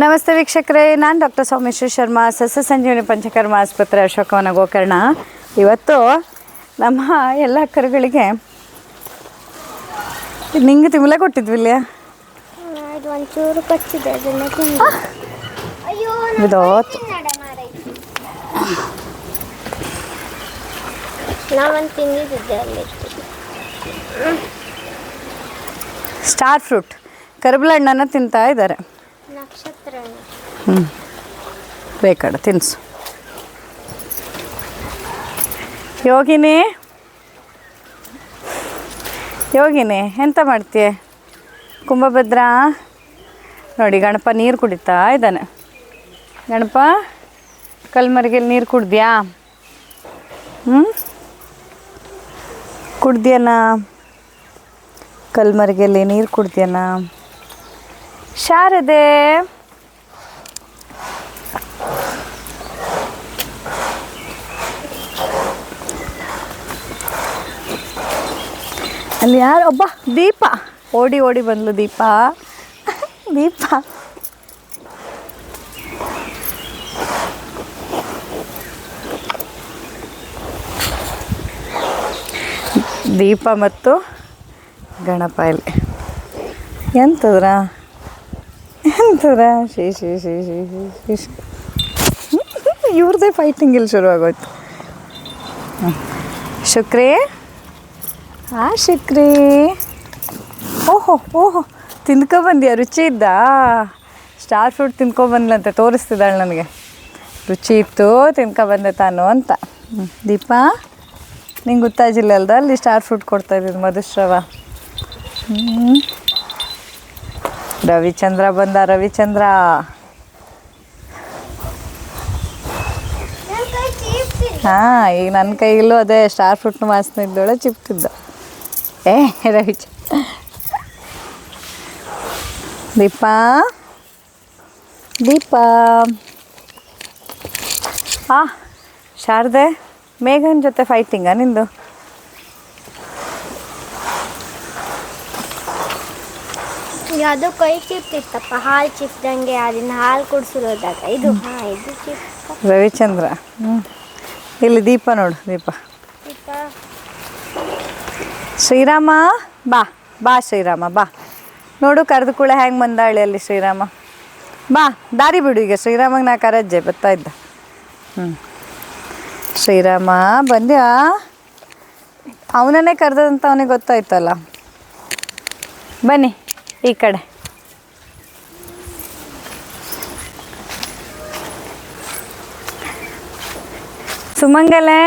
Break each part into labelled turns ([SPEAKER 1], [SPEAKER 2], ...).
[SPEAKER 1] ನಮಸ್ತೆ ವೀಕ್ಷಕರೇ ನಾನು ಡಾಕ್ಟರ್ ಸೋಮೇಶ್ವರ್ ಶರ್ಮಾ ಸಸ್ಯ ಸಂಜೀವನಿ ಪಂಚಕರ್ಮ ಆಸ್ಪತ್ರೆ ಅಶೋಕವನ ಗೋಕರ್ಣ. ಇವತ್ತು ನಮ್ಮ ಎಲ್ಲ ಕರುಗಳಿಗೆ ನಿಂಗೆ ತಿಮ್ಮಲೆ ಕೊಟ್ಟಿದ್ವಿ ಇಲ್ಲ? Star fruit. ಕರ್ಬಲ ಹಣ್ಣನ್ನು ತಿಂತಾ ಇದ್ದಾರೆ.
[SPEAKER 2] ನಕ್ಷತ್ರ
[SPEAKER 1] ಹ್ಞೂ ಬೇಕಾಡ ತಿನ್ಸು. ಯೋಗಿನಿ? ಯೋಗಿನಿ, ಎಂತ ಮಾಡ್ತೀಯ? ಕುಂಭಭದ್ರ? ನೋಡಿ, ಗಣಪ ನೀರು ಕುಡಿತಾ ಇದ್ದಾನೆ. ಗಣಪ ಕಲ್ಮರಿಗೆಲ್ಲಿ ನೀರು ಕುಡ್ದ್ಯಾ? ಹ್ಞೂ ಕುಡ್ದ್ಯಾನ? ಕಲ್ಮರಿಗೆಲ್ಲಿ ನೀರು ಕುಡ್ದ್ಯಾನ? ಶಾರದೆ. ಅಲ್ಲಿ ಯಾರು? ಒಬ್ಬ ದೀಪ. ಓಡಿ ಓಡಿ ಬಂದ್ಲು ದೀಪ. ದೀಪ. ದೀಪ ಮತ್ತು ಗಣಪ ಇಲ್ಲಿ. ಎಂತದ್ರ? ಎಂತದ್ರ ಶೀ ಶೀ ಶೀ ಶೀ ಶೀ ಶೀ ಇವ್ರದ್ದೇ ಫೈಟಿಂಗ್ ಇಲ್ಲಿ ಶುರು ಆಗೋಯ್ತು ಹ್ಮ್. ಶುಕ್ರಿ? ಆ ಶುಕ್ರಿ. ಓಹೋ ಓಹೋ ತಿಂದ್ಕೊ ಬಂದ್ಯಾ ರುಚಿ ಇದ್ದಾ? ಸ್ಟಾರ್ ಫ್ರೂಟ್ ತಿನ್ಕೊ ಬಂದ್ಲಂತೆ ತೋರಿಸ್ತಿದ್ದಾಳೆ ನನಗೆ. ರುಚಿ ಇತ್ತು ತಿನ್ಕೊ ಬಂದೆ ತಾನು ಅಂತ. ದೀಪಾ, ನಿಂಗೆ ಗೊತ್ತಾಗಿಲ್ಲ ಅಲ್ದ ಅಲ್ಲಿ ಸ್ಟಾರ್ ಫ್ರೂಟ್ ಕೊಡ್ತಾ ಇದ್ದಿದ್ದು ಮಧುಶ್ರವ? ಹ್ಞೂ ರವಿಚಂದ್ರ ಬಂದ, ರವಿಚಂದ್ರ. ಹಾಂ, ಈಗ ನನ್ನ ಕೈಯಲ್ಲೂ ಅದೇ ಸ್ಟಾರ್ ಫ್ರೂಟ್ನ ವಾಸನೆ ಇದ್ದೋಳೆ ಚಿಪ್ತಿದ್ದ. ಏ, ರವಿಚ, ದೀಪಾ. ದೀಪಾ. ಆ, ಶಾರದೆ, ಮೇಘನ್ ಜೊತೆ ಫೈಟಿಂಗಾ ನಿಂದು?
[SPEAKER 2] ಯಾವುದೋ ಕೈ ಚಿಪ್ತಿತ್ತಪ್ಪ ಹಾಲು ಚಿಪ್ದಂಗೆ ಅದನ್ನ ಹಾಲು ಕುಡಿಸಿರೋದಾಗ. ಇದು ಹಾ ಇದು
[SPEAKER 1] ರವಿಚಂದ್ರ. ಹ್ಞೂ ಇಲ್ಲಿ ದೀಪ ನೋಡು ದೀಪ. ಶ್ರೀರಾಮ ಬಾ ಬಾ ಶ್ರೀರಾಮ ಬಾ. ನೋಡು ಕರೆದು ಕೂಡ ಹೆಂಗೆ ಬಂದಾಳೆ ಅಲ್ಲಿ ಶ್ರೀರಾಮ. ಬಾ ದಾರಿ ಬಿಡು ಈಗ. ಶ್ರೀರಾಮಗೆ ನಾ ಕರಜ್ಜೆ ಬರ್ತಾ ಇದ್ದ. ಹ್ಞೂ ಶ್ರೀರಾಮ ಬಂದ್ಯಾ? ಅವನನ್ನೇ ಕರೆದಂತ ಅವನಿಗೆ ಗೊತ್ತಾಯ್ತಲ್ಲ. ಬನ್ನಿ. ಈ ಕಡೆ ಸುಮಂಗಲೇ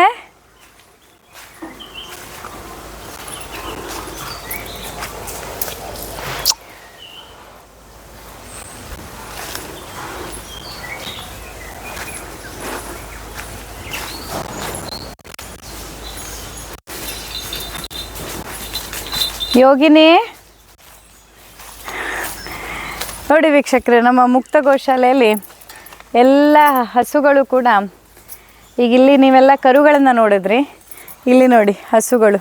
[SPEAKER 1] ಯೋಗಿನಿ ನೋಡಿ ವೀಕ್ಷಕರೇ, ನಮ್ಮ ಮುಕ್ತ ಗೋಶಾಲೆಯಲ್ಲಿ ಎಲ್ಲ ಹಸುಗಳು ಕೂಡ, ಈಗ ಇಲ್ಲಿ ನೀವೆಲ್ಲ ಕರುಗಳನ್ನು ನೋಡಿದ್ರಿ. ಇಲ್ಲಿ ನೋಡಿ ಹಸುಗಳು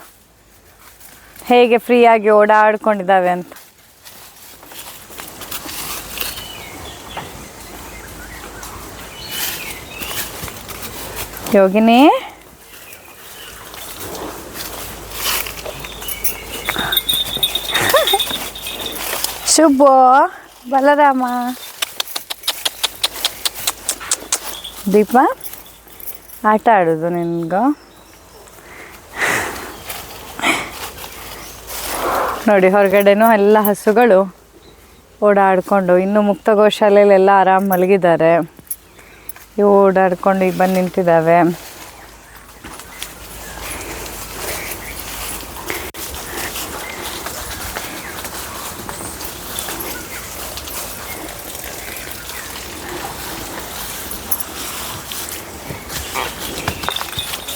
[SPEAKER 1] ಹೇಗೆ ಫ್ರೀಯಾಗಿ ಓಡಾಡ್ಕೊಂಡಿದ್ದಾವೆ ಅಂತ. ಯೋಗಿನಿ? ಶುಭ. ಬಲರಾಮ. ದೀಪ, ಆಟ ಆಡೋದು ನಿನ್ಗ. ನೋಡಿ, ಹೊರಗಡೆನೂ ಎಲ್ಲ ಹಸುಗಳು ಓಡಾಡಿಕೊಂಡು, ಇನ್ನು ಮುಕ್ತ ಗೋಶಾಲೆಯಲ್ಲೆಲ್ಲ ಆರಾಮ್ ಮಲಗಿದ್ದಾರೆ. ಇವು ಓಡಾಡ್ಕೊಂಡು ಈಗ ಬಂದು ನಿಂತಿದ್ದಾವೆ.